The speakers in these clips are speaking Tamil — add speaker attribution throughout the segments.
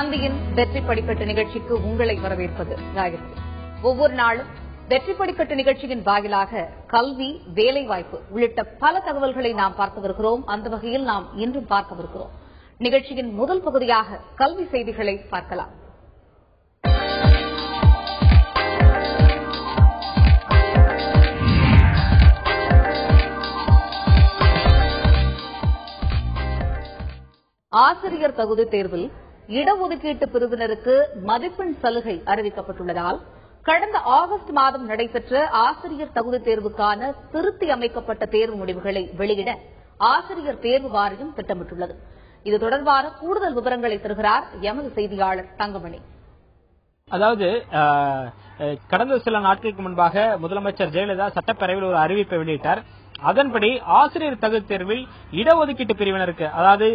Speaker 1: தந்தியின் வெற்றி படிக்கட்டு நிகழ்ச்சிக்கு உங்களை வரவேற்பது காயத்ரி ஒவ்வொரு நாளும் வெற்றி படிக்கட்டு நிகழ்ச்சியின் வாயிலாக கல்வி வேலைவாய்ப்பு உள்ளிட்ட பல தகவல்களை நாம் பார்த்து வருகிறோம் அந்த வகையில் நாம் இன்றும் பார்க்கவிருக்கிறோம். நிகழ்ச்சியின் முதல் பகுதியாக கல்வி செய்திகளை பார்க்கலாம். ஆசிரியர் தகுதி தேர்வில் இடஒதுக்கீட்டு பிரிவினருக்கு மதிப்பெண் சலுகை அறிவிக்கப்பட்டுள்ளதால் கடந்த ஆகஸ்ட் மாதம் நடைபெற்ற ஆசிரியர் தகுதி தேர்வுக்கான திருத்தி அமைக்கப்பட்ட தேர்வு முடிவுகளை வெளியிட ஆசிரியர் தேர்வு வாரியம் திட்டமிட்டுள்ளது. இது தொடர்பான கூடுதல் விவரங்களை தருகிறார் எமது செய்தியாளர் தங்கமணி.
Speaker 2: அதாவது கடந்த சில நாட்களுக்கு முன்பாக முதலமைச்சர் ஜெயலலிதா சட்டப்பேரவையில் ஒரு அறிவிப்பை வெளியிட்டார். அதன்படி ஆசிரியர் தகுதி தேர்வில் இடஒதுக்கீட்டு பிரிவினருக்கு அதாவது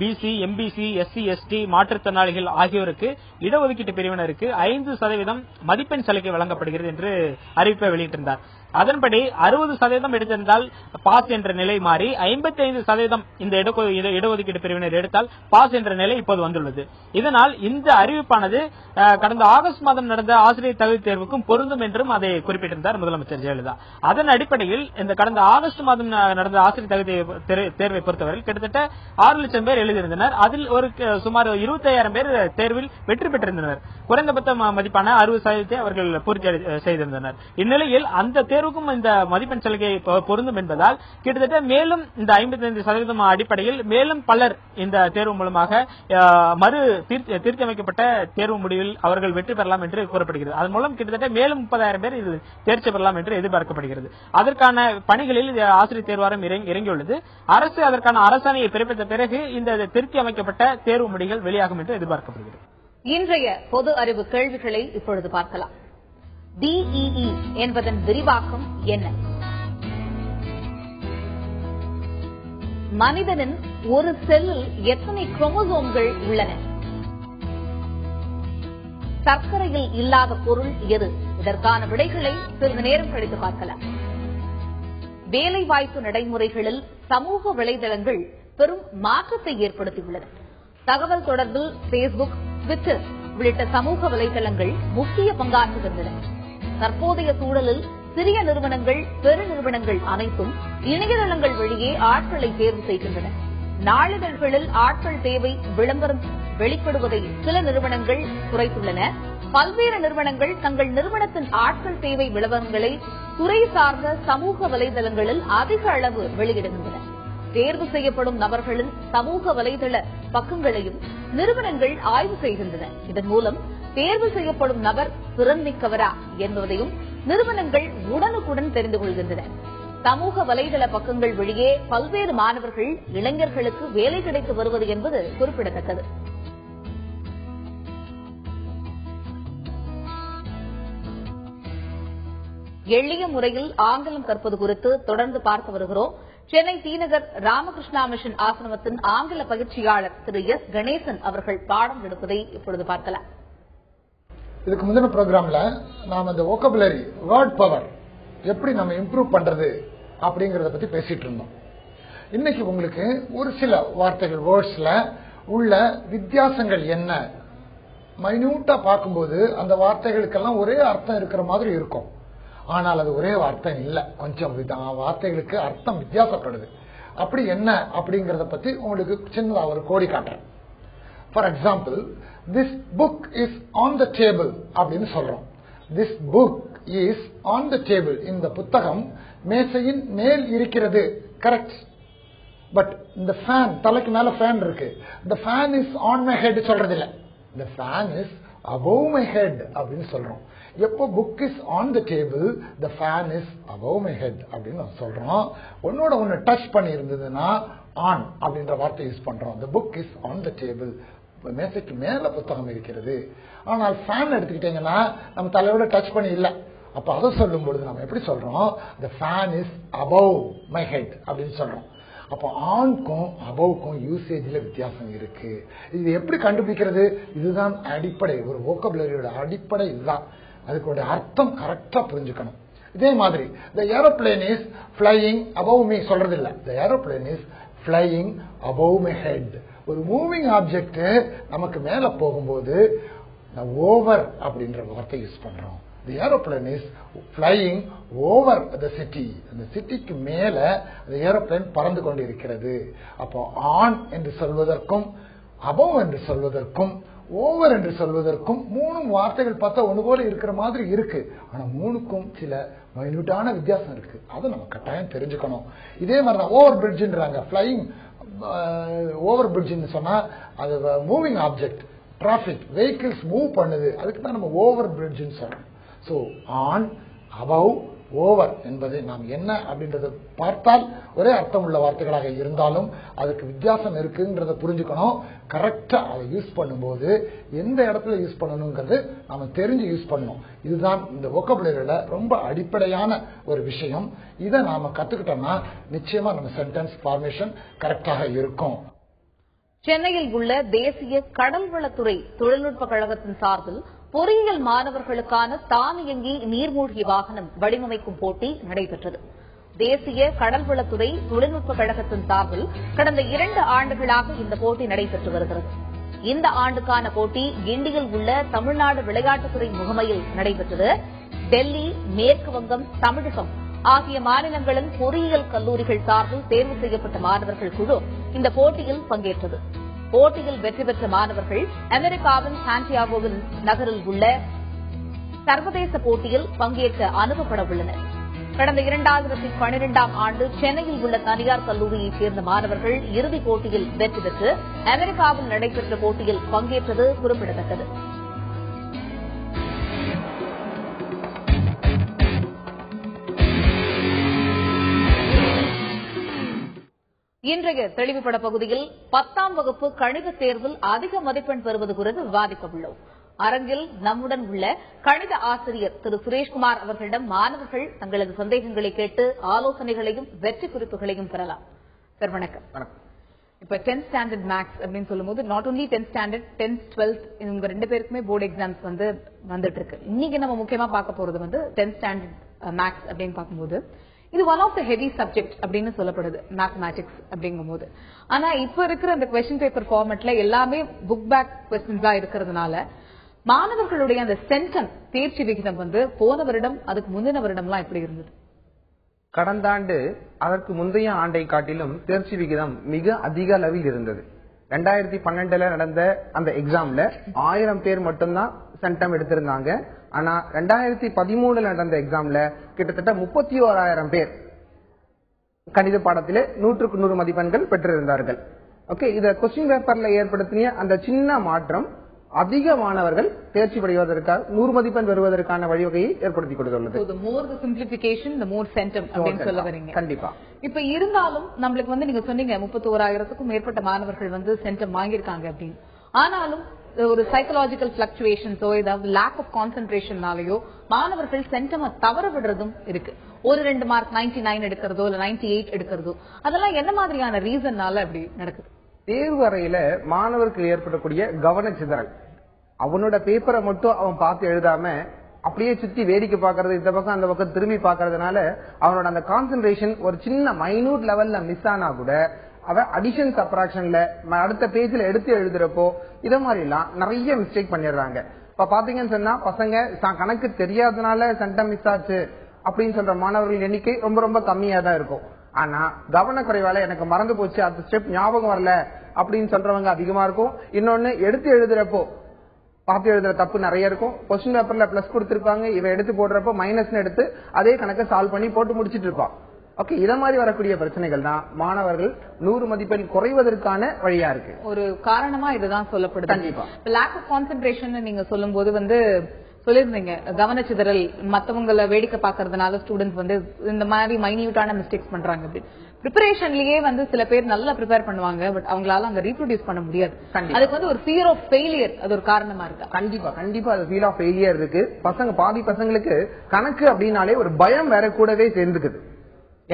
Speaker 2: பிசி எம்பிசி எஸ்சி எஸ்டி மாற்றுத்திறனாளிகள் ஆகியோருக்கு இடஒதுக்கீட்டு பிரிவினருக்கு ஐந்து சதவீதம் மதிப்பெண் சலுகை வழங்கப்படுகிறது என்று அறிவிப்பை வெளியிட்டிருந்தார். அதன்படி அறுபது சதவீதம் எடுத்திருந்தால் பாஸ் என்ற நிலை மாறி ஐம்பத்தி ஐந்து சதவீதம் இந்த இடஒதுக்கீடு இட- பிரிவினர் எடுத்தால் பாஸ் என்ற நிலை இப்போது வந்துள்ளது. இதனால் இந்த அறிவிப்பானது கடந்த ஆகஸ்ட் மாதம் நடந்த ஆசிரியர் தகுதி தேர்வுக்கும் பொருந்தும் என்றும் அதை குறிப்பிட்டிருந்தார் முதலமைச்சர் ஜெயலலிதா. அதன் அடிப்படையில் இந்த கடந்த ஆகஸ்ட் மாதம் நடந்த ஆசிரியர் தகுதி தேர்வை பொறுத்தவரை கிட்டத்தட்ட ஆறு லட்சம் பேர் எழுதியிருந்தனர். அதில் ஒரு க- சுமார் இருபத்தாயிரம் பேர் தேர்வில் வெற்றி பெற்றிருந்தனர். குறைந்தபட்ச மதிப்பான அறுபது சதவீதத்தை அவர்கள் பூர்த்தி செய்திருந்தனர். இந்நிலையில் அந்த பேருக்கும் இந்த மதிப்பெண் சலுகை பொருந்தும் என்பதால் கிட்டத்தட்ட மேலும் இந்த ஐம்பத்தி சதவீதம் அடிப்படையில் மேலும் பலர் இந்த தேர்வு மூலமாக மறு தீர்த்தி தேர்வு முடிவில் அவர்கள் வெற்றி பெறலாம் என்று கூறப்படுகிறது. அதன் மூலம் கிட்டத்தட்ட மேலும் முப்பதாயிரம் பேர் இதில் தேர்ச்சி பெறலாம் என்று எதிர்பார்க்கப்படுகிறது. அதற்கான பணிகளில் ஆசிரியர் தேர்வாரம் இறங்கி- இறங்கியுள்ளது. அரசு அதற்கான அரசாணையை பிறப்பித்த பிறகு இந்த திருத்தி அமைக்கப்பட்ட தேர்வு முடிவுகள் வெளியாகும் என்று எதிர்பார்க்கப்படுகிறது.
Speaker 1: இன்றைய பொது அறிவு கேள்விகளை இப்பொழுது பார்க்கலாம். டிஇஇ என்பதன் விரிவாக்கம் என்ன? மனிதனின் ஒரு செல்லில் எத்தனை குரோமோசோம்கள் உள்ளன? சர்க்கரையில் இல்லாத பொருள் எது? இதற்கான விடைகளை சிறிது நேரம் கழித்து பார்க்கலாம். வேலைவாய்ப்பு நடைமுறைகளில் சமூக வலைதளங்கள் பெரும் மாற்றத்தை ஏற்படுத்தியுள்ளன. தகவல் தொடர்பில் பேஸ்புக் ட்விட்டர் உள்ளிட்ட சமூக வலைதளங்கள் முக்கிய பங்காற்றுகின்றன. தற்போதைய சூழலில் சிறிய நிறுவனங்கள் பெருநிறுவனங்கள் அனைத்தும் இணையதளங்கள் வழியே ஆட்களை தேர்வு செய்கின்றன. நாளிதழ்களில் ஆட்கள் தேவை விளம்பரம் வெளிப்படுவதை சில நிறுவனங்கள் குறைத்துள்ளன. பல்வேறு நிறுவனங்கள் தங்கள் நிறுவனத்தின் ஆட்கள் தேவை விளம்பரங்களை துறை சார்ந்த சமூக வலைதளங்களில் அதிக அளவு வெளியிடுகின்றன. தேர்வு செய்யப்படும் நபர்களின் சமூக வலைதள பக்கங்களையும் நிறுவனங்கள் ஆய்வு செய்கின்றன. இதன் மூலம் தேர்வு செய்யப்படும் நபர் திறன்மிக்கவரா என்பதையும் நிறுவனங்கள் உடனுக்குடன் தெரிந்து கொள்கின்றன. சமூக வலைதள பக்கங்கள் வழியே பல்வேறு மாணவர்கள் இளைஞர்களுக்கு வேலை கிடைத்து வருவது என்பது குறிப்பிடத்தக்கது. எளிய முறையில் ஆங்கிலம் கற்பது குறித்து தொடர்ந்து பார்த்து வருகிறோம். சென்னை தீநகர் ராமகிருஷ்ணா மிஷன் ஆசிரமத்தின் ஆங்கில பயிற்சியாளர் திரு எஸ் கணேசன் அவர்கள் பாடம் எடுப்பதை இப்பொழுது பார்க்கலாம்.
Speaker 3: இதுக்கு முந்தின ப்ரோக்ராம்ல நாம் இந்த ஓக்கபுலரி வேர்ட் பவர் எப்படி நம்ம இம்ப்ரூவ் பண்றது அப்படிங்கறத பத்தி பேசிட்டு இருந்தோம். இன்னைக்கு உங்களுக்கு ஒரு சில வார்த்தைகள் வேர்ட்ஸ்ல உள்ள வித்தியாசங்கள் என்ன? மைன்யூட்டா பார்க்கும்போது அந்த வார்த்தைகளுக்கெல்லாம் ஒரே அர்த்தம் இருக்கிற மாதிரி இருக்கும். ஆனால் அது ஒரே அர்த்தம் இல்லை. கொஞ்சம் வார்த்தைகளுக்கு அர்த்தம் வித்தியாசப்படுது. அப்படி என்ன அப்படிங்கறத பத்தி உங்களுக்கு சின்னதாக ஒரு கோடி காட்டுறேன். For example this book is on the table அப்படின்னு சொல்றோம். This book is on the table இந்த புத்தகம் மேசையின் மேல் இருக்கிறது. கரெக்ட் பட் இந்த ஃபேன் தலைக்கு மேல ஃபேன் இருக்கு. இந்த fan is on my head சொல்றது இல்ல இந்த fan is above my head அப்படின்னு சொல்றோம். எப்போ book is on the table the fan is above my head அப்படின்னு நம்ம சொல்றோம். ஒன்னோட ஒன்னு டச் பண்ணி இருந்ததுன்னா ஆன் அப்படின்ற வார்த்தை யூஸ் பண்றோம். The book is on the table மேசைக்கு மேல புத்தகம் இருக்கிறது. ஆனால் ஃபேன் எடுத்துக்கிட்டீங்கன்னா நம்ம தலையோட டச் பண்ணி இல்ல. அப்ப அதை சொல்லும் பொழுது நம்ம எப்படி சொல்றோம்? The fan is above my head அப்படின்னு சொல்றோம். அப்போ ஆண்க்கும் அபவுக்கும் யூசேஜ்ல வித்தியாசம் இருக்கு. இது எப்படி கண்டுபிடிக்கிறது? இதுதான் அடிப்படை. ஒரு ஓக்கபுலரியோட அடிப்படை இதுதான். அதுக்கோட அர்த்தம் கரெக்டாக புரிஞ்சுக்கணும். இதே மாதிரி the aeroplane is flying above me சொல்றது இல்லை the aeroplane is flying above my head ஒரு மூவிங் ஆப்ஜெக்ட் நமக்கு மேல போகும்போது ஓவர் அப்படின்ற வார்த்தை யூஸ் பண்றோம். The aeroplane is flying over the city அந்த சிட்டிக்கு மேல அந்த ஏரோப்ளேன் பறந்து கொண்டிருக்கிறது. அப்போ ஆன் என்று சொல்வதற்கும் அபவ் என்று சொல்வதற்கும் ஓவர் என்று சொல்வதற்கும் மூணு வார்த்தைகள் பார்த்தா ஒன்று போல இருக்கிற மாதிரி இருக்கு. ஆனா மூணுக்கும் சில மைன்யூட்டான வித்தியாசம் இருக்கு. அதை நம்ம கட்டாயம் தெரிஞ்சுக்கணும். இதே மாதிரி தான் ஓவர் பிரிட்ஜ்ன்றாங்க ஃபிளையிங் ஓவர் பிரிட்ஜ்னு சொன்னா அது moving object traffic vehicles move பண்ணுது. அதுக்கு தான் நம்ம ஓவர் பிரிட்ஜ்னு சொல்றோம். ஸோ ஆன் அபவ் ஓவர் என்பது நாம் என்ன அப்படின்றத பார்த்தால் ஒரே அர்த்தம் உள்ள வார்த்தைகளாக இருந்தாலும் அதுக்கு வித்தியாசம் இருக்குங்கிறத புரிஞ்சுக்கணும். கரெக்டா அதை யூஸ் பண்ணும்போது எந்த இடத்துல யூஸ் பண்ணணுங்கிறது நாம தெரிஞ்சு யூஸ் பண்ணணும். இதுதான் இந்த ஒக்கபுலரியில ரொம்ப அடிப்படையான ஒரு விஷயம். இதை நாம கத்துக்கிட்டோம்னா நிச்சயமா நம்ம சென்டென்ஸ் ஃபார்மேஷன் கரெக்டாக இருக்கும்.
Speaker 4: சென்னையில் உள்ள தேசிய கடல்வளத்துறை தொழில்நுட்ப கழகத்தின் சார்பில் பொறியியல் மாணவர்களுக்கான தானியங்கி நீர்மூழ்கி வாகனம் வடிவமைக்கும் போட்டி நடைபெற்றது. தேசிய கடல்வளத்துறை தொழில்நுட்ப கழகத்தின் சார்பில் கடந்த இரண்டு ஆண்டுகளாக இந்த போட்டி நடைபெற்று வருகிறது. இந்த ஆண்டுக்கான போட்டி கிண்டியில் உள்ள தமிழ்நாடு விளையாட்டுத்துறை முகமையில் நடைபெற்றது. டெல்லி மேற்கு வங்கம் தமிழகம் ஆகிய மாநிலங்களின் பொறியியல் கல்லூரிகள் சார்பில் தேர்வு செய்யப்பட்ட மாணவர்கள் குழு இந்த போட்டியில் பங்கேற்றது. போட்டியில் வெற்றி பெற்ற மாணவர்கள் அமெரிக்காவின் சாண்டியாகோவில் நகரில் உள்ள சர்வதேச போட்டியில் பங்கேற்க அனுப்பப்பட உள்ளனர். கடந்த இரண்டாயிரத்தி பனிரெண்டாம் ஆண்டு சென்னையில் உள்ள தனியார் கல்லூரியைச் சேர்ந்த மாணவர்கள் இறுதிப் போட்டியில் வெற்றி பெற்று அமெரிக்காவில் நடைபெற்ற போட்டியில் பங்கேற்றது குறிப்பிடத்தக்கது. இன்றைய தெளிவுபட பகுதியில் பத்தாம் வகுப்பு கணித தேர்வில் அதிக மதிப்பெண் பெறுவது குறித்து விவாதிக்க உள்ளோம். அரங்கில் நம்முடன் உள்ள கணித ஆசிரியர் திரு சுரேஷ்குமார் அவர்களிடம் மாணவர்கள் தங்களது சந்தேகங்களை கேட்டு ஆலோசனைகளையும் வெற்றி குறிப்புகளையும் பெறலாம். சார் வணக்கம். இப்ப டென்த் ஸ்டாண்டர்ட் மேக்ஸ் அப்படின்னு சொல்லும்போது not only tenth standard tenth twelfth இவங்க ரெண்டு பேருக்குமே போர்டு எக்ஸாம்ஸ் வந்து வந்துட்டு இருக்கு. இன்னைக்கு நம்ம முக்கியமா பார்க்க போறது வந்து டென்த் ஸ்டாண்டர்ட் மேக்ஸ் அப்படின்னு பார்க்கும்போது இது one of the heavy subject அப்படின்னு சொல்லப்படுது மேத்தமேட்டிக்ஸ் அப்படிங்கும்போது. ஆனா இப்ப இருக்கிற அந்த கொஸ்டின் பேப்பர் ஃபார்மேட்ல எல்லாமே புக் பேக் கொஸ்டின்ஸா இருக்கிறதுனால மாணவர்களுடைய அந்த சென்டம் தேர்ச்சி விகிதம் வந்து போன வருடம் அதுக்கு முந்தின வருடம்லாம் எப்படி இருந்தது?
Speaker 5: கடந்த ஆண்டு அதற்கு முந்தைய ஆண்டை காட்டிலும் தேர்ச்சி விகிதம் மிக அதிக அளவில் இருந்தது. ரெண்டாயிரத்தி பன்னெண்டுல நடந்த அந்த எக்ஸாம்ல ஆயிரம் பேர் மட்டும்தான் சென்டம் எடுத்திருந்தாங்க. ஆனா ரெண்டாயிரத்தி பதிமூணுல நடந்த எக்ஸாம்ல கிட்டத்தட்ட முப்பத்தி ஓராயிரம் பேர் கணித பாடத்திலே நூற்றுக்கு நூறு மதிப்பெண்கள் பெற்றிருந்தார்கள். ஓகே இத கொஸ்டின் பேப்பர்ல ஏற்படுத்திய அந்த சின்ன மாற்றம் அதிக மாணவர்கள் தேர்ச்சி பெறுவதற்காக நூறு மதிப்பெண் பெறுவதற்கான வழிவகையை ஏற்படுத்தி கொடுத்துள்ளது கண்டிப்பா.
Speaker 4: இப்ப இருந்தாலும் நம்மளுக்கு வந்து நீங்க சொன்னீங்க முப்பத்தி ஓராயிரத்துக்கும் மேற்பட்ட மாணவர்கள் வந்து சென்டம் வாங்கியிருக்காங்க அப்படின்னு. ஆனாலும் ஒரு சைக்கலாஜிக்கல் பிளக்சுவேஷன்ஸோ ஏதாவது லேக் ஆஃப் கான்சென்ட்ரேஷன்னாலயோ மாணவர்கள் சென்டம் தவற விடுறதும் இருக்கு. ஒரு ரெண்டு மார்க் 99 நைன் எடுக்கிறதோ இல்ல 98 எயிட் எடுக்கிறதோ அதெல்லாம் என்ன மாதிரியான ரீசன்னால அப்படி நடக்குது?
Speaker 5: தேர்வு அறையில மாணவருக்கு ஏற்படக்கூடிய கவனச்சிதறல். அவனோட பேப்பரை மட்டும் அவன் பார்த்து எழுதாம அப்படியே சுத்தி வேடிக்கை பார்க்கறது இந்த பக்கம் அந்த பக்கம் திரும்பி பாக்குறதுனால அவனோட அந்த கான்சென்ட்ரேஷன் ஒரு சின்ன மைனூட் லெவல்ல மிஸ் ஆனா கூட அவன் அடிஷன் சப்ராக்ஷன்ல அடுத்த பேஜ்ல எடுத்து எழுதுறப்போ இத மாதிரி எல்லாம் நிறைய மிஸ்டேக் பண்ணிடுறாங்க. இப்ப பாத்தீங்கன்னு சொன்னா பசங்க தான் கணக்கு தெரியாதனால சென்டம் மிஸ் ஆச்சு அப்படின்னு சொல்ற மாணவர்கள் எண்ணிக்கை ரொம்ப ரொம்ப கம்மியா தான் இருக்கும். ஆனா கவனக்குறைவால எனக்கு மறந்து போச்சு அந்த ஸ்டெப் ஞாபகம் வரல அப்படின்னு சொல்றவங்க அதிகமா இருக்கும். இன்னொன்னு எடுத்து எழுதுறப்போ பார்த்து எழுதுற தப்பு நிறைய இருக்கும். கொஸ்டின் பேப்பர்ல பிளஸ் கொடுத்திருப்பாங்க இவன் எடுத்து போடுறப்போ மைனஸ் எடுத்து அதே கணக்கை சால்வ் பண்ணி போட்டு முடிச்சிட்டு இருப்பான் ஓகே இத மாதிரி வரக்கூடிய பிரச்சனைகள் தான் மாணவர்கள் நூறு மதிப்பெண் குறைவதற்கான வழியா இருக்கு.
Speaker 4: ஒரு காரணமா இதுதான் சொல்லப்படுது.
Speaker 5: கண்டிப்பா.
Speaker 4: லேக் ஆஃப் கான்சென்ட்ரேஷன் நீங்க சொல்லும்போது வந்து சொல்லிருந்தீங்க கவனச்சிதறல் மத்தவங்கள வேடிக்கை பாக்குறதுனால ஸ்டூடெண்ட்ஸ் வந்து இந்த மாதிரி மைன்யூட்டான மிஸ்டேக்ஸ் பண்றாங்க அப்படின்னு ப்ரிப்பரேஷன்லயே வந்து சில பேர் நல்லா ப்ரிப்பேர் பண்ணுவாங்க பட் அவங்களால அங்க ரீப்ரொடியூஸ் பண்ண முடியாது. அதுக்கு வந்து ஒரு ஃபியர் ஆஃப் ஃபெயிலியர் அது ஒரு காரணமா இருக்கா?
Speaker 5: கண்டிப்பா கண்டிப்பா அது ஃபீல் ஆஃப் ஃபெயிலியர் இருக்கு. பசங்க பாதி பசங்களுக்கு கணக்கு அப்படின்னாலே ஒரு பயம் வேற கூடவே சேர்ந்துக்குது.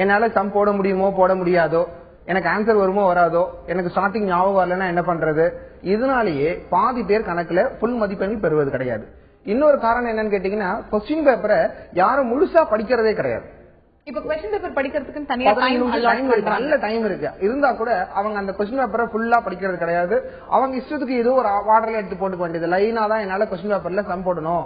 Speaker 5: என்னால சம் போட முடியுமோ போட முடியாதோ எனக்கு ஆன்சர் வருமோ வராதோ எனக்கு ஸ்டார்டிங் ஞாபகம் வரலன்னா என்ன பண்றது? இதனாலேயே பாதி பேர் கணக்குல ஃபுல் மதிப்பெண் பெறுவது கிடையாது. இன்னொரு காரணம் என்னன்னு கேட்டீங்கன்னா கொஸ்டின் பேப்பரை யாரும் முழுசா படிக்கிறதே கிடையாது.
Speaker 4: இப்ப கொஸ்டின் பேப்பர் படிக்கிறதுக்கு தனியா டைம்
Speaker 5: இருக்கு. நல்ல டைம் இருக்கு. இருந்தா கூட அவங்க அந்த கொஸ்டின் பேப்பரை ஃபுல்லா படிக்கிறது கிடையாது. அவங்க இஷ்டத்துக்கு ஏதோ ஒரு ஆர்டர்ல எடுத்து போட்டுக்க வேண்டியது. லைனா தான் என்னால கொஸ்டின் பேப்பர்ல சம் போடணும்.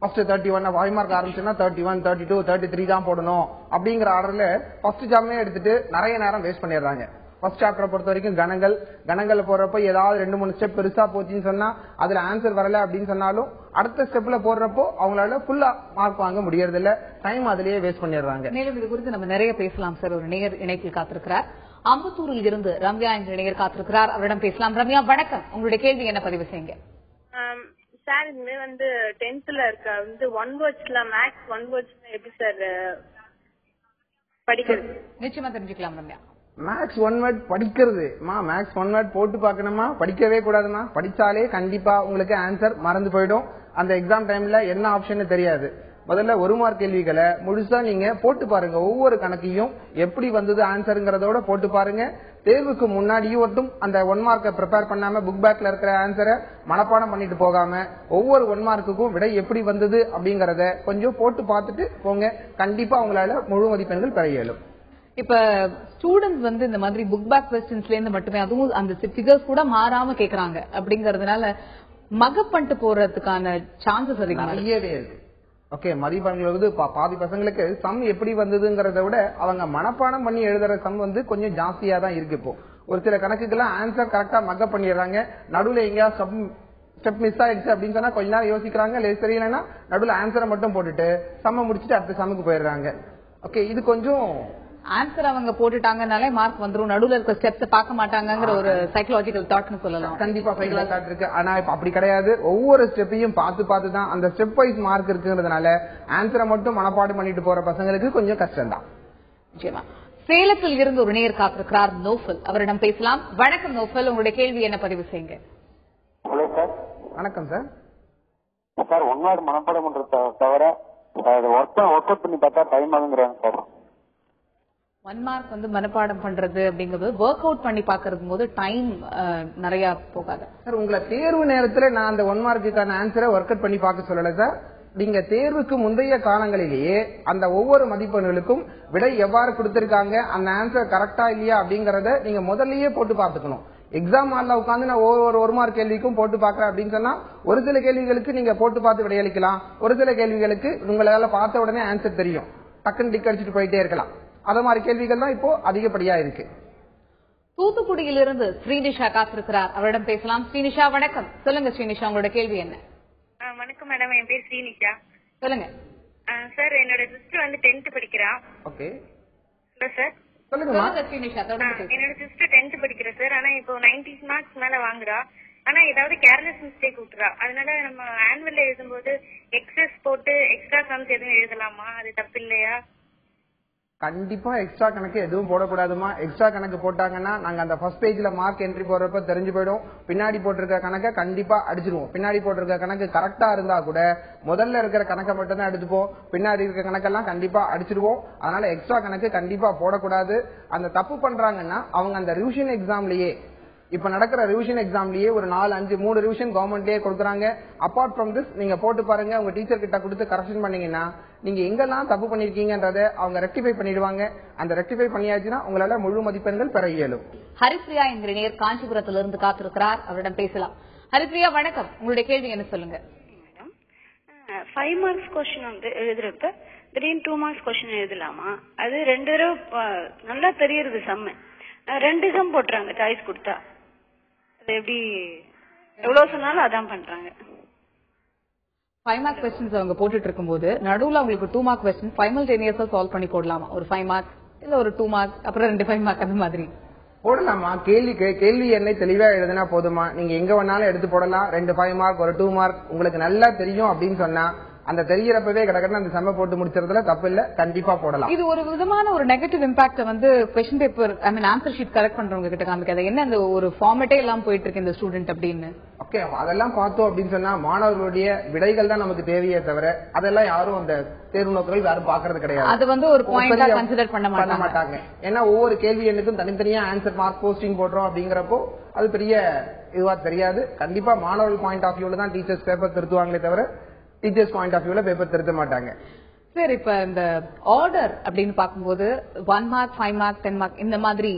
Speaker 5: First thirty one five mark ஆரம்பிச்சுன்னா thirty one thirty two thirty three தான் போடணும். அப்படிங்கிற ஆர்டர்ல ஃபர்ஸ்ட் ஜாமே எடுத்துட்டு நிறைய நேரம் வேஸ்ட் பண்ணிடுறாங்க. ஃபர்ஸ்ட் சாப்டரை பொறுத்த வரைக்கும் கணங்கள் கணங்கள்ல போறப்ப ஏதாவது ரெண்டு மூணு ஸ்டெப் பெருசா போச்சுன்னு சொன்னா அதுல ஆன்சர் வரல அப்படின்னு சொன்னாலும் அடுத்த ஸ்டெப்ல போடுறப்போ அவங்களால ஃபுல்லா மார்க் வாங்க முடியறது இல்ல டைம் அதுலயே வேஸ்ட் பண்ணிடுறாங்க.
Speaker 4: மேலும் இது குறித்து நம்ம நிறைய பேசலாம் சார் ஒரு நேயர் இணைப்பில் காத்திருக்கிறார். அம்பத்தூரில் இருந்து ரம்யா என்ற நேயர் காத்திருக்கிறார். அவரிடம் பேசலாம். ரம்யா வணக்கம். உங்களுடைய கேள்வி என்ன பதிவு செய்யுங்க?
Speaker 6: சார் இது வந்து டென்த்ல இருக்க வந்து ஒன் வேர்ட்ஸ்ல மேக்ஸ் ஒன் வேர்ட்ஸ் எப்படி சார் படிக்கிறது?
Speaker 4: நிச்சயமா தெரிஞ்சுக்கலாம் ரம்யா.
Speaker 5: மேக்ஸ் ஒன் வேர்ட் படிக்கிறது. மா மேக்ஸ் ஒன் வேர்ட் போட்டு பார்க்கணுமா? படிக்கவே கூடாதுமா? படிச்சாலே கண்டிப்பா உங்களுக்கு ஆன்சர் மறந்து போயிடும். அந்த எக்ஸாம் டைம்ல என்ன ஆப்ஷன் தெரியாது. முதல்ல ஒரு மார்க் கேள்விகளை முழுசா நீங்க போட்டு பாருங்க. ஒவ்வொரு கணக்கையும் எப்படி வந்தது ஆன்சருங்கிறதோட போட்டு பாருங்க. தேர்வுக்கு முன்னாடியும் மட்டும் அந்த ஒன் மார்க்கை ப்ரிப்பேர் பண்ணாம புக் பேக்ல இருக்கிற ஆன்சரை மனப்பாடம் பண்ணிட்டு போகாம ஒவ்வொரு ஒன் மார்க்குக்கும் விடை எப்படி வந்தது அப்படிங்கறத கொஞ்சம் போட்டு பார்த்துட்டு போங்க. கண்டிப்பா உங்களால முழு மதிப்பெண்கள் பெற இயலும்.
Speaker 4: இப்ப ஸ்டூடெண்ட்ஸ் வந்து இந்த மாதிரி புக் பேக் கொஸ்டின்ஸ்ல இருந்து மட்டுமே அதுவும் அந்த ஃபிகர்ஸ் கூட மாறாம கேக்குறாங்க. அப்படிங்கறதுனால மகப் பண்ணிட்டு போறதுக்கான சான்சஸ் அதிகம்
Speaker 5: நிறையவே இருக்கு. ஓகே மதிப்பெண்கள் வந்து பா- பாதி பசங்களுக்கு சம் எப்படி வந்ததுங்கிறத விட அவங்க மனப்பாடம் பண்ணி எழுதுற சம் வந்து கொஞ்சம் ஜாஸ்தியா தான் இருக்கு இப்போ. ஒரு சில கணக்குக்கெல்லாம் ஆன்சர் கரெக்டா மக்கப் பண்ணிடுறாங்க. நடுவுல எங்கேயா சம் ஸ்டெப் மிஸ் ஆயிடுச்சு அப்படின்னு சொன்னா கொஞ்ச நேரம் யோசிக்கிறாங்க. இல்லை தெரியலன்னா நடுவுல ஆன்சரை மட்டும் போட்டுட்டு சம்ம முடிச்சுட்டு அடுத்த சம்முக்கு போயிடுறாங்க. ஓகே இது கொஞ்சம்
Speaker 4: ஆன்சர் அவங்க போட்டுட்டாங்கனாலே மார்க் வந்துரும். நடுவுல இருக்க ஸ்டெப்ஸ் பார்க்க மாட்டாங்கங்கிற ஒரு சைக்கலாஜிக்கல் தாட்னு சொல்லலாம்.
Speaker 5: கண்டிப்பா சைக்கிளா காட்டு இருக்கு. ஆனா இப்ப அப்படி கிடையாது. ஒவ்வொரு ஸ்டெப்பையும் பார்த்து பார்த்து தான் அந்த ஸ்டெப் வைஸ் மார்க் இருக்குங்கிறதுனால ஆன்சரை மட்டும் மனப்பாடம் பண்ணிட்டு போற பசங்களுக்கு கொஞ்சம் கஷ்டம் தான்
Speaker 4: நிச்சயமா. சேலத்தில் இருந்து ஒரு நேயர் காத்திருக்கிறார் நோஃபல். அவரிடம் பேசலாம். வணக்கம் நோஃபல். உங்களுடைய கேள்வி என்ன பதிவு செய்யுங்க.
Speaker 7: Hello sir.
Speaker 5: வணக்கம் சார்.
Speaker 7: சார் ஒன் வேர்டு மனப்பாடம் பண்றத தவிர ஒர்க் ஒர்க் அவுட் பண்ணி பார்த்தா டைம் ஆகுங்கிறாங்க சார்.
Speaker 4: ஒன் மார்க் வந்து மனப்பாடம் பண்றது அப்படிங்கிறது ஒர்க் அவுட் பண்ணி பாக்குறது போது டைம் நிறைய போகாது.
Speaker 5: சார் உங்களை தேர்வு நேரத்துல நான் அந்த ஒன் மார்க்குக்கான ஆன்சரை ஒர்க் அவுட் பண்ணி பார்க்க சொல்லல சார் நீங்க தேர்வுக்கு முந்தைய காலங்களிலேயே அந்த ஒவ்வொரு மதிப்பெண்களுக்கும் விடை எவ்வாறு கொடுத்திருக்காங்க அந்த ஆன்சர் கரெக்டா இல்லையா அப்படிங்கறத நீங்க முதல்லயே போட்டு பார்த்துக்கணும். எக்ஸாம் ஹால்ல உட்காந்து நான் ஒவ்வொரு ஒரு மார்க் கேள்விக்கும் போட்டு பாக்குறேன் அப்படின்னு சொன்னா ஒரு சில கேள்விகளுக்கு நீங்க போட்டு பார்த்து விடையளிக்கலாம். ஒரு சில கேள்விகளுக்கு உங்களால பார்த்த உடனே ஆன்சர் தெரியும். டக்குன்னு டிக் அடிச்சுட்டு போயிட்டே இருக்கலாம். அத மாதிரி கேள்விகள் தான் இப்போ அதிகப்படியா இருக்கு
Speaker 4: தூத்துக்குடியிலிருந்து ஸ்ரீனிஷா காத்திருக்கிறார். அவரிடம் பேசலாம். ஸ்ரீனிஷா வணக்கம். சொல்லுங்க ஸ்ரீனிஷா உங்களோட கேள்வி என்ன?
Speaker 6: வணக்கம் மேடம். என் பேர் ஸ்ரீனிஷா.
Speaker 4: சொல்லுங்க.
Speaker 6: சார் என்னோட சிஸ்டர் வந்து டென்த் படிக்கிறா.
Speaker 5: ஓகே.
Speaker 6: Hello sir. என்னோட சிஸ்டர் டென்த் படிக்கிறா சார். ஆனா இப்போ 90 மார்க்ஸ் மேல வாங்குறா. ஆனா ஏதாவது கேர்லெஸ் மிஸ்டேக் விட்டுறா. அதனால நம்ம ஆனுவல்ல எழுதும்போது எக்ஸஸ் போட்டு எக்ஸ்ட்ரா சம்ஸ் எதுவும் எழுதலாமா? அது தப்பு இல்லையா
Speaker 5: கண்டிப்பா எக்ஸ்ட்ரா கணக்கு எதுவும் போடக்கூடாதுமா? எக்ஸ்ட்ரா கணக்கு போட்டாங்கன்னா நாங்க அந்த ஃபர்ஸ்ட் பேஜ்ல மார்க் என்ட்ரி போடுறப்ப தெரிஞ்சு போயிடும். பின்னாடி போட்டிருக்க கணக்கை கண்டிப்பா அடிச்சிருவோம். பின்னாடி போட்டிருக்க கணக்கு கரெக்டா இருந்தா கூட முதல்ல இருக்கிற கணக்கை மட்டும் தான் எடுத்துப்போம். பின்னாடி இருக்க கணக்கெல்லாம் கண்டிப்பா அடிச்சிருவோம். அதனால எக்ஸ்ட்ரா கணக்கு கண்டிப்பா போடக்கூடாது. அந்த தப்பு பண்றாங்கன்னா அவங்க அந்த ரிவிஷன் எக்ஸாம்லயே இப்ப நடக்கிற ரிவிஷன் எக்ஸாம்லயே ஒரு நாலு அஞ்சு மூணு ரிவிஷன் கவர்மெண்ட்லயே கொடுக்குறாங்க. அப்பார்ட் ஃப்ரம் திஸ் நீங்க போட்டு பாருங்க. உங்க டீச்சர் கிட்ட கொடுத்து கரெக்ஷன் பண்ணீங்கன்னா நீங்க எங்கெல்லாம் தப்பு பண்ணிருக்கீங்கன்றத அவங்க ரெக்டிஃபை பண்ணிடுவாங்க. அந்த ரெக்டிஃபை பண்ணியாச்சுன்னா உங்களால முழு மதிப்பெண்கள் பெற இயலும்.
Speaker 4: ஹரிப்ரியா என்கிற நேர் காஞ்சிபுரத்திலிருந்து காத்திருக்கிறார். அவரிடம் பேசலாம். ஹரிப்ரியா வணக்கம். உங்களுடைய கேள்வி என்ன சொல்லுங்க?
Speaker 8: ஃபைவ் மார்க்ஸ் கொஸ்டின் வந்து எழுதுறப்ப திடீர்னு டூ மார்க்ஸ் கொஸ்டின் எழுதலாமா? அது ரெண்டு தடவை நல்லா தெரியுது சம்மு. ரெண்டு சம் போட்டுறாங்க சாய்ஸ் கொடுத்தா. எப்படி எவ்வளவு சொன்னாலும் அதான் பண்றாங்க.
Speaker 4: ஃபைவ் மார்க் கொஸ்டின்ஸ் அவங்க போட்டுட்டு இருக்கும்போது நடுவுல அவங்களுக்கு two mark question final ten years solve பண்ணி போடலாமா? ஒரு ஃபைவ் மார்க் இல்ல ஒரு டூ மார்க் அப்புறம் ரெண்டு ஃபைவ் மார்க் அந்த மாதிரி.
Speaker 5: போடலாமா? கேள்வி கேள்வி எண்ணை தெளிவா எழுதுனா போதுமா? நீங்க எங்க வேணாலும் எடுத்து போடலாம். ரெண்டு ஃபைவ் மார்க் ஒரு டூ மார்க் உங்களுக்கு நல்லா தெரியும் அப்படின்னு சொன்னா அந்த தெரியறப்பவே கிடக்கணும் அந்த செம்ம போட்டு முடிச்சதுல தப்பு இல்ல கண்டிப்பா போடலாம்.
Speaker 4: இது ஒரு விதமான ஒரு நெகட்டிவ் இம்பாக்ட் வந்து question paper I mean answer sheet correct பண்றவங்க கிட்ட காமிக்காது. என்ன அந்த ஒரு ஃபார்மேட்டே எல்லாம் போயிட்டு இருக்கு இந்த ஸ்டூடெண்ட் அப்படின்னு?
Speaker 5: ஓகே அதெல்லாம் பார்த்தோம் அப்படின்னு சொன்னா மாணவர்களுடைய விடைகள் தான் நமக்கு தேவையே தவிர அதெல்லாம் யாரும் அந்த தேர்வு நோக்கங்கள் யாரும் பாக்குறது கிடையாது.
Speaker 4: அது வந்து ஒரு பாயிண்டா கன்சிடர் பண்ண மாட்டாங்க.
Speaker 5: மாட்டாங்க. ஏன்னா ஒவ்வொரு கேள்வி எண்ணுக்கும் தனித்தனியா ஆன்சர் மார்க் போஸ்டிங் போடுறோம் அப்படிங்கிறப்போ அது பெரிய இதுவா தெரியாது. கண்டிப்பா மாணவர்கள் பாயிண்ட் ஆஃப் வியூல தான் டீச்சர்ஸ் பேப்பர் திருத்துவாங்களே தவிர டீச்சர்ஸ் பாயிண்ட் ஆஃப் வியூல பேப்பர் திருத்த மாட்டாங்க.
Speaker 4: சார் இப்ப இந்த ஆர்டர் அப்படின்னு பார்க்கும்போது one mark five mark ten mark இந்த மாதிரி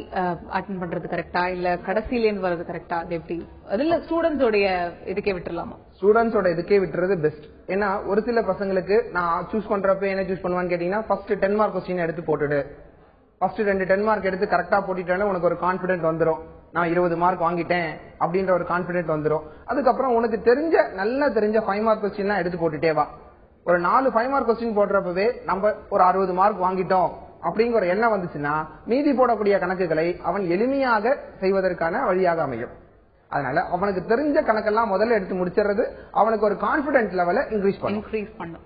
Speaker 4: அட்டன் பண்றது கரெக்டா இல்ல கடைசியிலேருந்து வர்றது கரெக்டா அது எப்படி? அதுல ஸ்டூடெண்ட்ஸோடைய இதுக்கே விட்டுறலாமா?
Speaker 5: ஸ்டூடெண்ட்ஸோட இதுக்கே விட்டுறது பெஸ்ட் ஏன்னா ஒரு சில பசங்களுக்கு நான் சூஸ் பண்றப்ப என்ன சூஸ் பண்ணுவான்னு கேட்டீங்கன்னா ஃபர்ஸ்ட் டென் மார்க் கொஸ்டின் எடுத்து போட்டுடு. ஃபர்ஸ்ட் ரெண்டு டென் மார்க் எடுத்து கரெக்டா போட்டுட்டேன்னா உனக்கு ஒரு கான்பிடென்ட் வந்துரும். நான் இருபது மார்க் வாங்கிட்டேன் அப்படின்ற ஒரு கான்பிடென்ட் வந்துரும். அதுக்கப்புறம் உனக்கு தெரிஞ்ச நல்லா தெரிஞ்ச ஃபைவ் மார்க் கொஸ்டின் எடுத்து போட்டுட்டே வா. ஒரு நாலு ஃபைவ் மார்க் கொஸ்டின் போடுறப்பவே நம்ம ஒரு அறுபது மார்க் வாங்கிட்டோம் அப்படிங்கிற எண்ணம் வந்துச்சுன்னா மீதி போடக்கூடிய கணக்குகளை அவன் எளிமையாக செய்வதற்கான வழியாக அமையும். அதனால அவனுக்கு தெரிஞ்ச கணக்கெல்லாம் முதல்ல எடுத்து முடிச்சிடுறது அவனுக்கு ஒரு கான்பிடன்ட் லெவல இன்க்ரீஸ் பண்ணும்.
Speaker 4: இன்க்ரீஸ் பண்ணும்.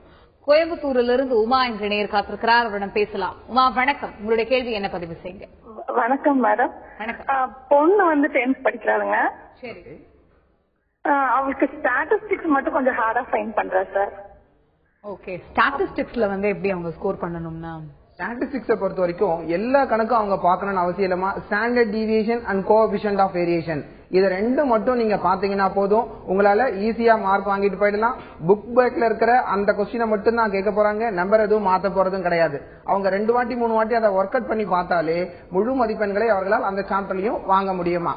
Speaker 4: கோயம்புத்தூர்ல இருந்து உமா என்ற நேர் காத்திருக்கிறார். அவரிடம் பேசலாம். உமா வணக்கம். உங்களுடைய கேள்வி என்ன பதிவு செய்யுங்க.
Speaker 9: வணக்கம் மேடம் பொண்ணு வந்து டென்த் படிக்கிறாளுங்க. அவளுக்கு ஸ்டாட்டிஸ்டிக்ஸ் மட்டும் கொஞ்சம் ஹார்டா ஃபைன் பண்றா சார்
Speaker 4: ஓகே ஸ்டாட்டிஸ்டிக்ஸ்ல வந்து எப்படி அவங்க ஸ்கோர் பண்ணணும்னா?
Speaker 5: ஸ்டாட்டிஸ்டிக்ஸை பொறுத்த வரைக்கும் எல்லா கணக்கும் அவங்க பார்க்கணும்னு அவசியம் இல்லமா standard deviation and coefficient of variation இது ரெண்டும் மட்டும் நீங்க பாத்தீங்கன்னா போதும். உங்களால ஈஸியா மார்க் வாங்கிட்டு போயிடலாம். புக் பேக்ல இருக்கிற அந்த கொஸ்டினை மட்டும் தான் கேட்க போறாங்க. நம்பர் எதுவும் மாத்த போறதும் கிடையாது. அவங்க ரெண்டு வாட்டி மூணு வாட்டி அதை ஒர்க் அவுட் பண்ணி பார்த்தாலே முழு மதிப்பெண்களை அவர்களால் அந்த சாப்டர்லயும் வாங்க முடியுமா?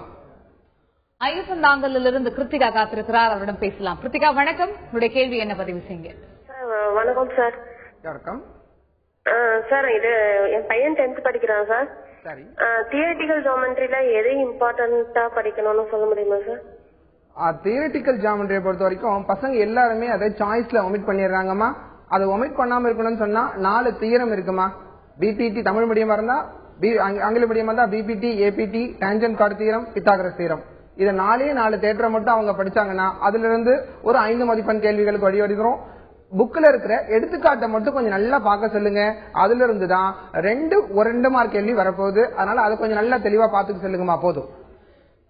Speaker 4: ஐயப்பந்தாங்கல்ல இருந்து கிருத்திகா காத்திருக்கிறார். அவரிடம் பேசலாம். கிருத்திகா வணக்கம். உங்களுடைய கேள்வி என்ன பதிவு செய்யுங்க?
Speaker 10: வணக்கம் சார்.
Speaker 5: வணக்கம்.
Speaker 10: சார் இது என் பையன் டென்த் படிக்கிறான் சரி. தியரிட்டிக்கல் ஜாமெண்ட்ரில எது இம்பார்ட்டன்டா படிக்கணும்னு சொல்ல முடியுமா சார்
Speaker 5: தியரிட்டிக்கல் ஜாமெண்ட்ரியை பொறுத்த வரைக்கும் பசங்க எல்லாருமே அதை சாய்ஸ்ல ஒமிட் பண்ணிடுறாங்கம்மா. அதை ஒமிட் பண்ணாம இருக்கணும்னு சொன்னா நாலு தீரம் இருக்குமா? பிபிடி தமிழ் மீடியமா இருந்தா ஆங்கில மீடியமா இருந்தா BPT ABT tangent chord theorem Pythagoras theorem இது நாலே நாலு தேட்டரை மட்டும் அவங்க படிச்சாங்கன்னா அதுல இருந்து ஒரு ஐந்து மதிப்பெண் கேள்விகளுக்கு வழி வருகிறோம் புக்ல இருக்கிற எடுத்துக்காட்டை மட்டும் கொஞ்சம் நல்லா பார்க்க சொல்லுங்க. அதுல இருந்து தான் ரெண்டு ஒரு ரெண்டு மார்க் கேள்வி வரப்போகுது. அதனால அதை கொஞ்சம் நல்லா தெளிவா பார்த்துக்க சொல்லுங்கம்மா போதும்.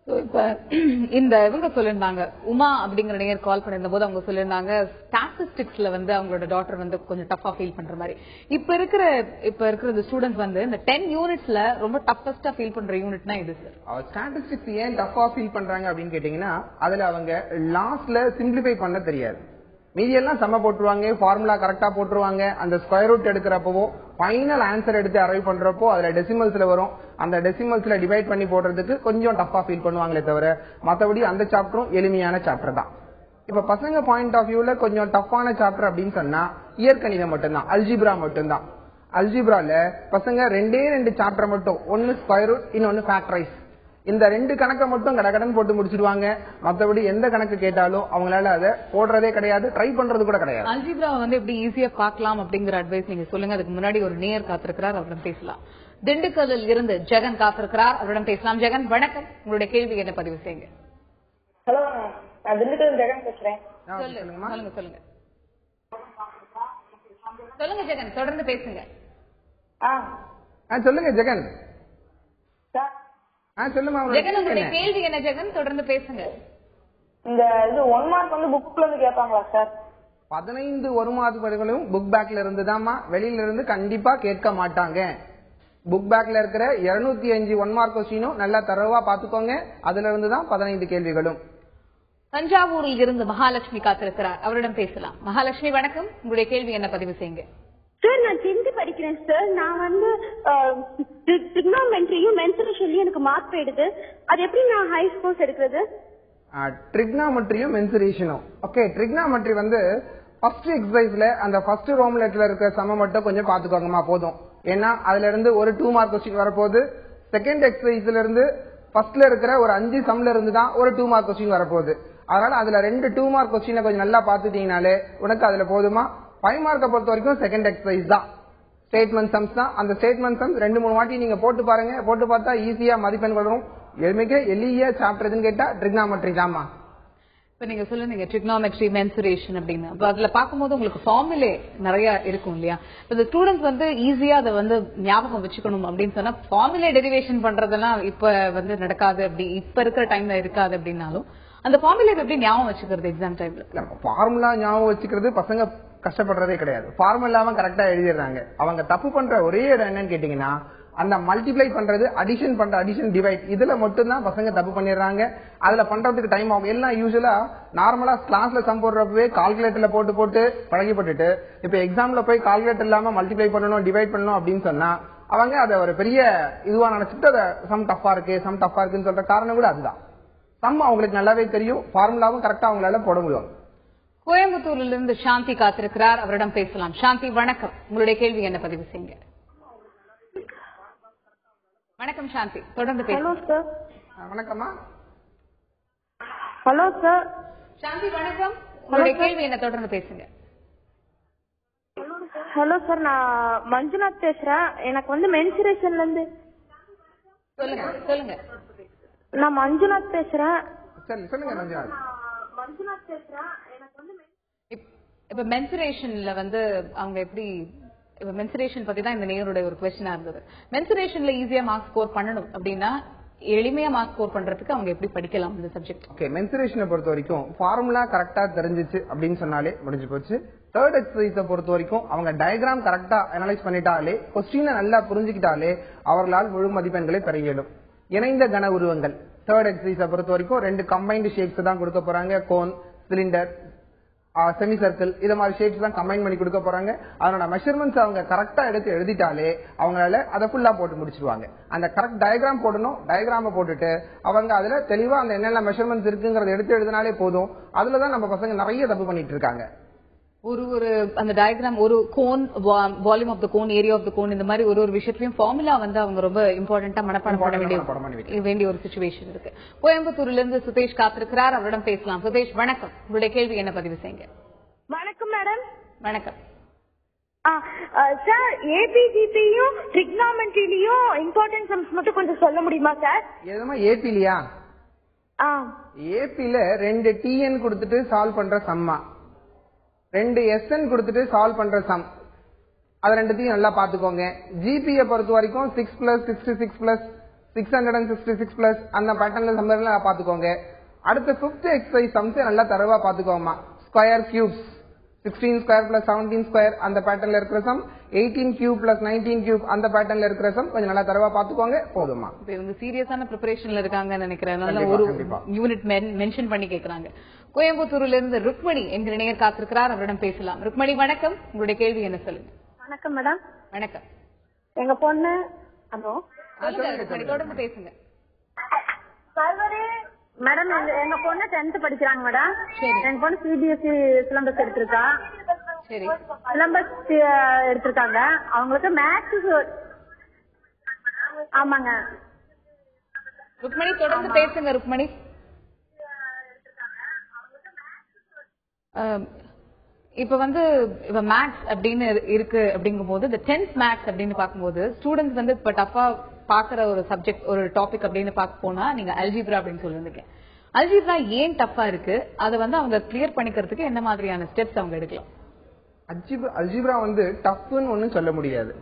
Speaker 4: இப்ப இந்த இவங்க சொல்லியிருந்தாங்க உமா அப்படிங்கிற நேயர் கால் பண்ணிருந்த போது அவங்க சொல்லியிருந்தாங்க ஸ்டாட்டிஸ்டிக்ஸ்ல வந்து அவங்களோட டாட்டர் வந்து கொஞ்சம் டஃபா ஃபீல் பண்ற மாதிரி. இப்ப இருக்கிற இப்ப இருக்கிற இந்த ஸ்டூடெண்ட்ஸ் வந்து இந்த டென் யூனிட்ஸ்ல ரொம்ப டஃபஸ்டா ஃபீல் பண்ற யூனிட்னா இது சார்
Speaker 5: ஸ்டாட்டிஸ்டிக்ஸ் ஏன் டஃபா ஃபீல் பண்றாங்க அப்படின்னு கேட்டீங்கன்னா அதுல அவங்க லாஸ்ட்ல சிம்பிளிஃபை பண்ண தெரியாது. மீதியெல்லாம் சம போட்டுருவாங்க ஃபார்முலா கரெக்டா போட்டுருவாங்க. அந்த ஸ்கொயர் ரூட் எடுக்கிறப்போ ஃபைனல் ஆன்சர் எடுத்து அரைவ் பண்றப்போ அதுல டெசிமல்ஸ்ல வரும். அந்த டெசிமல்ஸ்ல டிவைட் பண்ணி போடுறதுக்கு கொஞ்சம் டஃபா ஃபீல் பண்ணுவாங்களே தவிர மத்தபடி அந்த சாப்டரும் எளிமையான சாப்டர் தான். இப்ப பசங்க பாயிண்ட் ஆஃப் வியூல கொஞ்சம் டஃப்பான சாப்டர் அப்படின்னு சொன்னா இயற்கணிதம் மட்டும்தான் அல்ஜிப்ரா மட்டும்தான். அல்ஜிப்ரால பசங்க ரெண்டே ரெண்டு சாப்டர் மட்டும் ஒன்னு ஸ்கொயர் ரூட் இன்னொன்னு ஃபேக்டரைஸ் இந்த ரெண்டு கணக்கை மட்டும் கடகடன் போட்டு முடிச்சிடுவாங்க மத்தபடி எந்த கணக்கு கேட்டாலும் அவங்களால அதை போடுறதே கிடையாது ட்ரை பண்றது கூட கிடையாது.
Speaker 4: அல்ஜிப்ரா வந்து எப்படி ஈஸியா பார்க்கலாம் அப்படிங்கிற அட்வைஸ் நீங்க சொல்லுங்க. அதுக்கு முன்னாடி ஒரு நேயர் காத்திருக்கிறார் அவரிடம் பேசலாம். திண்டுக்கல்லில் இருந்து ஜெகன் காத்திருக்கிறார் அவரிடம் பேசலாம். ஜெகன் வணக்கம். உங்களுடைய கேள்வி என்ன பதிவு செய்யுங்க.
Speaker 9: ஹலோ நான் திண்டுக்கல் ஜெகன் பேசுறேன்.
Speaker 4: சொல்லுங்க. சொல்லுங்க சொல்லுங்க சொல்லுங்க. ஜெகன். தொடர்ந்து பேசுங்க.
Speaker 5: சொல்லுங்க ஜெகன்.
Speaker 9: சார்
Speaker 5: சொல்லுமா கேள்வி என்ன?
Speaker 4: ஜெகன்? தொடர்ந்து பேசுங்க.
Speaker 9: இந்த இது ஒன் மார்க் வந்து புக்ல இருந்து கேட்பாங்களா சார்
Speaker 5: பதினைந்து ஒரு மாத படிகளும் புக் பேக்ல இருந்து வெளியில இருந்து கண்டிப்பா கேட்க மாட்டாங்க. புக் பேக்ல இருக்கிற 205 அஞ்சு ஒன் மார்க் கொஸ்டினும் நல்லா தரவா பாத்துக்கோங்க அதுல இருந்து தான் பதினைந்து கேள்விகளும்.
Speaker 4: தஞ்சாவூரில் இருந்து மகாலட்சுமி காத்திருக்கிறார். அவரிடம் பேசலாம். மகாலட்சுமி வணக்கம். உங்களுடைய கேள்வி என்ன பதிவு செய்யுங்க?
Speaker 11: சார் நான் டென்த் படிக்கிறேன் சார் நான் வந்து ட்ரிக்னாமெண்ட்ரியும் மென்சுரேஷன்லயும் எனக்கு மார்க் போயிடுது. அது எப்படி நான் ஹை ஸ்கோர்ஸ் எடுக்கிறது?
Speaker 5: ட்ரிக்னாமெட்ரியும் மென்சுரேஷனும் ஓகே ட்ரிக்னாமெட்ரி வந்து ஃபர்ஸ்ட் எக்ஸசைஸ்ல அந்த ஃபர்ஸ்ட் ரோம்லெட்ல இருக்கிற சம மட்டும் கொஞ்சம் பாத்துக்கோங்கம்மா போதும். ஏன்னா அதுல இருந்து ஒரு டூ மார்க் கொஸ்டின் வரப்போகுது. செகண்ட் எக்ஸசைஸ்ல இருந்து ஃபர்ஸ்ட்ல இருக்கிற ஒரு அஞ்சு சம்ல இருந்து தான் ஒரு டூ மார்க் கொஸ்டின் வரப்போகுது. அதனால அதுல ரெண்டு டூ மார்க் கொஸ்டினை கொஞ்சம் நல்லா பாத்துட்டீங்கனாலே உனக்கு அதுல போதுமா? ஃபைவ் மார்க்கை பொறுத்த வரைக்கும் செகண்ட் எக்ஸசைஸ் தான். ஸ்டேட்மெண்ட் சம்ஸ் தான். அந்த ஸ்டேட்மெண்ட் சம்ஸ் ரெண்டு மூணு வாட்டி நீங்க போட்டு பாருங்க. போட்டு பார்த்தா ஈஸியா மதிப்பெண் வரும். எளிமைக்கு எளிய சாப்டர் எதுன்னு கேட்டா ட்ரிக்னாமெட்ரி தாமா
Speaker 4: இப்ப நீங்க சொல்லுங்க ட்ரிக்னாமெட்ரி மென்சுரேஷன் அப்படின்னு. அப்ப அதுல பார்க்கும்போது உங்களுக்கு ஃபார்முலே நிறைய இருக்கும் இல்லையா? இப்ப இந்த ஸ்டூடெண்ட்ஸ் வந்து ஈஸியா அதை வந்து ஞாபகம் வச்சுக்கணும் அப்படின்னு சொன்னா ஃபார்முலே டெரிவேஷன் பண்றதெல்லாம் இப்ப வந்து நடக்காது அப்படி. இப்ப இருக்கிற டைம்ல இருக்காது அப்படின்னாலும் அந்த ஃபார்முலே எப்படி ஞாபகம் வச்சுக்கிறது எக்ஸாம் டைம்ல
Speaker 5: ஃபார்முலா ஞாபகம் வச்சுக்கிறது பசங்க கஷ்டப்படுறதே கிடையாது. ஃபார்முலாவும் கரெக்டா எழுதிடுறாங்க. அவங்க தப்பு பண்ற ஒரே இடம் என்னன்னு கேட்டீங்கன்னா அந்த மல்டிப்ளை பண்றது அடிஷன் பண்ற அடிஷன் டிவைட் இதுல மட்டும் தான் பசங்க தப்பு பண்ணிடுறாங்க. அதுல பண்றதுக்கு டைம் ஆகும். எல்லாம் யூஸ்வலா நார்மலா கிளாஸ்ல சம் போடுறப்பவே கால்குலேட்டர்ல போட்டு போட்டு பழகிப்பட்டுட்டு இப்ப எக்ஸாம்ல போய் கால்குலேட்டர் இல்லாம மல்டிப்ளை பண்ணணும் டிவைட் பண்ணணும் அப்படின்னு சொன்னா அவங்க அதை ஒரு பெரிய இதுவா நினைச்சிட்டு அதை சம் டஃபா இருக்கு சம் டஃபா இருக்குன்னு சொல்ற காரணம் கூட அதுதான். சம் அவங்களுக்கு நல்லாவே தெரியும். ஃபார்முலாவும் கரெக்டா அவங்களால போட முடியும்.
Speaker 4: கோயம்புத்தூரில் இருந்து சாந்தி காத்திருக்கிறார். அவரிடம் பேசலாம். சாந்தி வணக்கம். உங்களுடைய கேள்வி என்ன பதிவு செய்யுங்க? வணக்கம் சாந்தி தொடர்ந்து
Speaker 11: ஹலோ சார்.
Speaker 5: வணக்கம்மா.
Speaker 11: Hello sir.
Speaker 4: சாந்தி வணக்கம். உங்களுடைய கேள்வி என்ன? தொடர்ந்து பேசுங்க.
Speaker 11: Hello sir. நான் மஞ்சுநாத் பேசுறேன். எனக்கு வந்து மென்சுரேஷன்ல இருந்து
Speaker 4: சொல்லுங்க சொல்லுங்க.
Speaker 11: நான் மஞ்சுநாத் பேசுறேன்.
Speaker 5: சரி சொல்லுங்க மஞ்சுநாத்.
Speaker 11: மஞ்சுநாத் பேசுறேன் எனக்கு வந்து
Speaker 4: இப்- இப்ப மென்சுரேஷன்ல வந்து அவங்க எப்படி இப்ப மென்சுரேஷன் பத்தி தான் இந்த நேருடைய ஒரு கொஸ்டினா இருந்தது. மென்சுரேஷன்ல ஈஸியா மார்க் ஸ்கோர் பண்ணணும் அப்படின்னா எளிமையா மார்க் ஸ்கோர் பண்றதுக்கு அவங்க எப்படி படிக்கலாம் இந்த சப்ஜெக்ட்
Speaker 5: ஓகே மென்சுரேஷனை பொறுத்த வரைக்கும் ஃபார்முலா கரெக்டா தெரிஞ்சிச்சு அப்படின்னு சொன்னாலே முடிஞ்சு போச்சு. தேர்ட் எக்ஸசைஸை பொறுத்த வரைக்கும் அவங்க டயக்ராம் கரெக்டா அனலைஸ் பண்ணிட்டாலே கொஸ்டினை நல்லா புரிஞ்சுக்கிட்டாலே அவர்களால் முழு மதிப்பெண்களை பெற இயலும். இணைந்த கன உருவங்கள். தேர்ட் எக்ஸசைஸை பொறுத்த வரைக்கும் ரெண்டு கம்பைன்டு ஷேப்ஸ் தான் கொடுக்க போறாங்க. கோன் சிலிண்டர் செமி சர்க்கிள் இது மாதிரி ஷேப்ஸ் தான் கம்பைன் பண்ணி கொடுக்க போறாங்க. அதனோட மெஷர்மெண்ட்ஸ் அவங்க கரெக்டா எடுத்து எழுதிட்டாலே அவங்களால அதை ஃபுல்லா போட்டு முடிச்சிருவாங்க. அந்த கரெக்ட் டயக்ராம் போடணும். டயக்ராம போட்டுட்டு அவங்க அதுல தெளிவா அந்த என்னென்ன மெஷர்மெண்ட்ஸ் இருக்குங்கறத எடுத்து எழுதினாலே போதும். அதுலதான் நம்ம பசங்க நிறைய தப்பு பண்ணிட்டு இருக்காங்க.
Speaker 4: ஒரு ஒரு அந்த டயக்ராம் ஒரு cone volume of the cone area of the cone இந்த மாதிரி ஒரு ஒரு விஷயத்தையும் ஃபார்முலா வந்து அவங்க ரொம்ப இம்பார்ட்டன்டா மனப்பாடம் பண்ண வேண்டிய வேண்டிய ஒரு சுச்சுவேஷன் இருக்கு. கோயம்புத்தூர்ல இருந்து சுதேஷ் காத்திருக்கிறார். அவரிடம் பேசலாம். சுதேஷ் வணக்கம். உங்களுடைய கேள்வி என்ன பதிவு செய்யுங்க?
Speaker 11: வணக்கம் மேடம்
Speaker 4: வணக்கம்.
Speaker 11: சார் ஏபிஜிபியும் ட்ரிக்னாமெண்ட்ரிலையும் இம்பார்ட்டன்ட் சம்ஸ் மட்டும் கொஞ்சம் சொல்ல முடியுமா சார்
Speaker 5: எதுமா ஏபிலியா
Speaker 11: ஆ.
Speaker 5: ஏபில ரெண்டு டிஎன் கொடுத்துட்டு சால்வ் பண்ற சம்மா ரெண்டு எஸ்என் கொடுத்துட்டு சால்வ் பண்ற சம் அது ரெண்டுத்தையும் நல்லா பாத்துக்கோங்க ஜிபியை பொறுத்த வரைக்கும் six plus sixty six plus six hundred and sixty six plus அந்த பேட்டர்ன்ல சம்பளம் பாத்துக்கோங்க அடுத்த பிப்த் எக்ஸசைஸ் சம்ஸ் நல்லா தரவா பாத்துக்கோமா square cubes sixteen square plus seventeen square அந்த பேட்டர்ன்ல இருக்கிற sum eighteen cube plus nineteen cube அந்த பேட்டர்ன்ல இருக்கிற சம் கொஞ்சம் நல்லா தரவா பாத்துக்கோங்க போதுமா?
Speaker 4: இப்ப இவங்க சீரியஸான ப்ரிப்பரேஷன்ல இருக்காங்கன்னு நினைக்கிறேன். அதனால ஒரு. யூனிட் மென்ஷன் பண்ணி கேக்குறாங்க. கோயம்புத்தூர்ல இருந்து ருக்மணி என்கிற நேயர் காத்திருக்கிறார். அவரிடம் பேசலாம். ருக்மணி வணக்கம். உங்களுடைய கேள்வி என்ன சொல்லுங்க?
Speaker 11: வணக்கம் மேடம்
Speaker 4: வணக்கம்.
Speaker 11: எங்க பொண்ணு ஹலோ.
Speaker 4: தொடர்ந்து பேசுங்க.
Speaker 11: மேடம் எங்க- எங்க பொண்ணு டென்த் படிக்கிறாங்க மேடம் எங்க பொண்ணு சிபிஎஸ்சி சிலபஸ் எடுத்திருக்கா.
Speaker 4: சரி.
Speaker 11: சிலபஸ் எடுத்திருக்காங்க. அவங்களுக்கு மேத்ஸ் ஆமாங்க.
Speaker 4: ருக்மணி தொடர்ந்து பேசுங்க ருக்மணி. இப்ப வந்து இப்ப மேக்ஸ் அப்படின்னு இருக்கு அப்படிங்கும் போது இந்த டென்த் மேக்ஸ் அப்படின்னு பார்க்கும்போது ஸ்டூடெண்ட்ஸ் வந்து இப்ப டஃபா பாக்குற ஒரு சப்ஜெக்ட் ஒரு டாபிக் அப்படின்னு பார்க்க போனா நீங்க அல்ஜிப்ரா அப்படின்னு சொல்லிருந்தீங்க. அல்ஜிப்ரா ஏன் டஃபா இருக்கு? அதை வந்து அவங்க கிளியர் பண்ணிக்கிறதுக்கு என்ன மாதிரியான ஸ்டெப்ஸ் அவங்க எடுக்கலாம்?
Speaker 5: அல்ஜிப்ரா அல்ஜிப்ரா வந்து டஃப்னு ஒன்றும் சொல்ல முடியாது.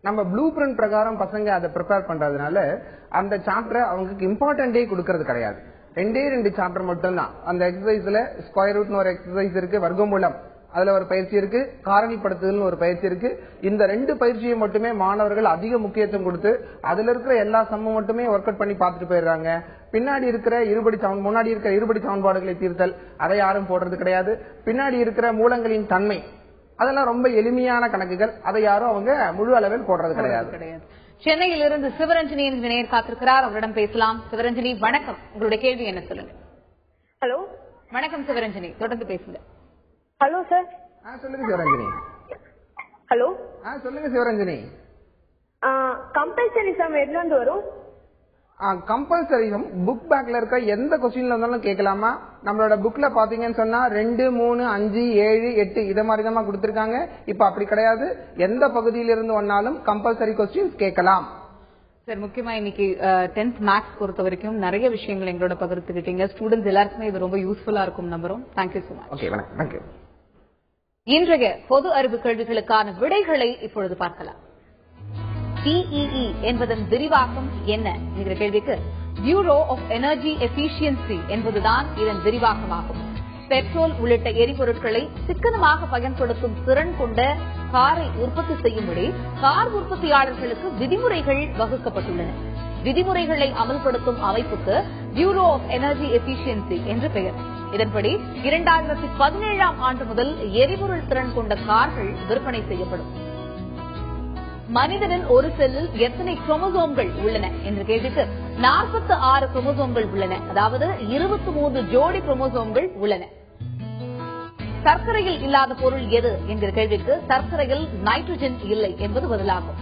Speaker 5: நம்ம ப்ளூ பிரிண்ட் பிரகாரம் பசங்க அதை ப்ரிப்பேர் பண்றதுனால அந்த சாப்டரை அவங்களுக்கு இம்பார்ட்டன்டே கொடுக்கறது கிடையாது. ரெண்டே ரெண்டு சாப்டர் மட்டும்தான். அந்த எக்ஸசைஸ்ல ஸ்கொயர் ரூட்னு ஒரு எக்ஸசைஸ் இருக்கு வர்க்கமூலம். அதுல ஒரு பயிற்சி இருக்கு. காரணிப்படுத்துதல்னு ஒரு பயிற்சி இருக்கு. இந்த ரெண்டு பயிற்சியை மட்டுமே மாணவர்கள் அதிக முக்கியத்துவம் கொடுத்து அதுல இருக்கிற எல்லா சம்மும் மட்டுமே ஒர்க் அவுட் பண்ணி பார்த்துட்டு போயிடுறாங்க. பின்னாடி இருக்கிற இருபடி சமன் முன்னாடி இருக்கிற இருபடி சமன்பாடுகளை தீர்த்தல் அதை யாரும் போடுறது கிடையாது. பின்னாடி இருக்கிற மூலங்களின் தன்மை அதெல்லாம் ரொம்ப எளிமையான கணக்குகள். அதை யாரும் அவங்க முழு அளவில் போடுறது கிடையாது.
Speaker 4: கிடையாது. சென்னையிலிருந்து சிவரஞ்சனி என்கிற நேயர் காத்திருக்கிறார். அவரிடம் பேசலாம். சிவரஞ்சனி வணக்கம். உங்களுடைய கேள்வி என்ன சொல்லுங்க?
Speaker 11: ஹலோ?
Speaker 4: வணக்கம் சிவரஞ்சனி. தொடர்ந்து பேசுங்க.
Speaker 11: ஹலோ சார்
Speaker 5: ஆ, சொல்லுங்க சிவரஞ்சனி.
Speaker 11: ஹலோ
Speaker 5: ஆ, சொல்லுங்க சிவரஞ்சனி.
Speaker 11: கம்பல்சரி சம் எதுல இருந்து வரும்?
Speaker 5: கம்பல்சரி புக் பேக்ல இருக்க எந்த கொஸ்டின்ல இருந்தாலும் கேட்கலாமா? நம்மளோட புக்ல பாத்தீங்கன்னு சொன்னா ரெண்டு மூணு அஞ்சு ஏழு எட்டு இத மாதிரி தான் கொடுத்திருக்காங்க. இப்ப அப்படி கிடையாது. எந்த பகுதியில இருந்து வந்தாலும் கம்பல்சரி கொஸ்டின்ஸ் கேட்கலாம்.
Speaker 4: சார் முக்கியமா இன்னைக்கு டென்த் மேக்ஸ் பொறுத்த வரைக்கும் நிறைய விஷயங்கள் எங்களோட பகிர்ந்துக்கிட்டீங்க ஸ்டூடெண்ட்ஸ் எல்லாருக்குமே இது ரொம்ப யூஸ்ஃபுல்லா இருக்கும் நம்புறோம். Thank you so much.
Speaker 5: Okay வணக்கம் தேங்க்யூ
Speaker 4: இன்றைய பொது அறிவு கேள்விகளுக்கான விடைகளை இப்பொழுது பார்க்கலாம். டிஇஇ என்பதன் விரிவாக்கம் என்ன என்கிற கேள்விக்கு பியூரோ ஆஃப் எனர்ஜி எஃபிஷியன்சி என்பதுதான் இதன் விரிவாக்கமாகும்.
Speaker 1: பெட்ரோல் உள்ளிட்ட எரிபொருட்களை சிக்கனமாக பயன்படுத்தும் திறன் கொண்ட காரை உற்பத்தி செய்யும்படி கார் உற்பத்தியாளர்களுக்கு விதிமுறைகள் வகுக்கப்பட்டுள்ளன. விதிமுறைகளை அமல்படுத்தும் அமைப்புக்கு பியூரோ ஆஃப் எனர்ஜி எஃபிஷியன்சி என்று பெயர். இதன்படி இரண்டாயிரத்தி பதினேழாம் ஆண்டு முதல் எரிபொருள் திறன் கொண்ட கார்கள் விற்பனை செய்யப்படும். மனிதனின் ஒரு செல்லில் எத்தனை குரோமோசோம்கள் உள்ளன என்று கேள்விக்கு நாற்பத்தி ஆறு குரோமோசோம்கள் உள்ளன. அதாவது இருபத்தி மூன்று ஜோடி குரோமோசோம்கள் உள்ளன. சர்க்கரையில் இல்லாத பொருள் எது என்கிற கேள்விக்கு சர்க்கரையில் நைட்ரஜன் இல்லை என்பது பதிலாகும்.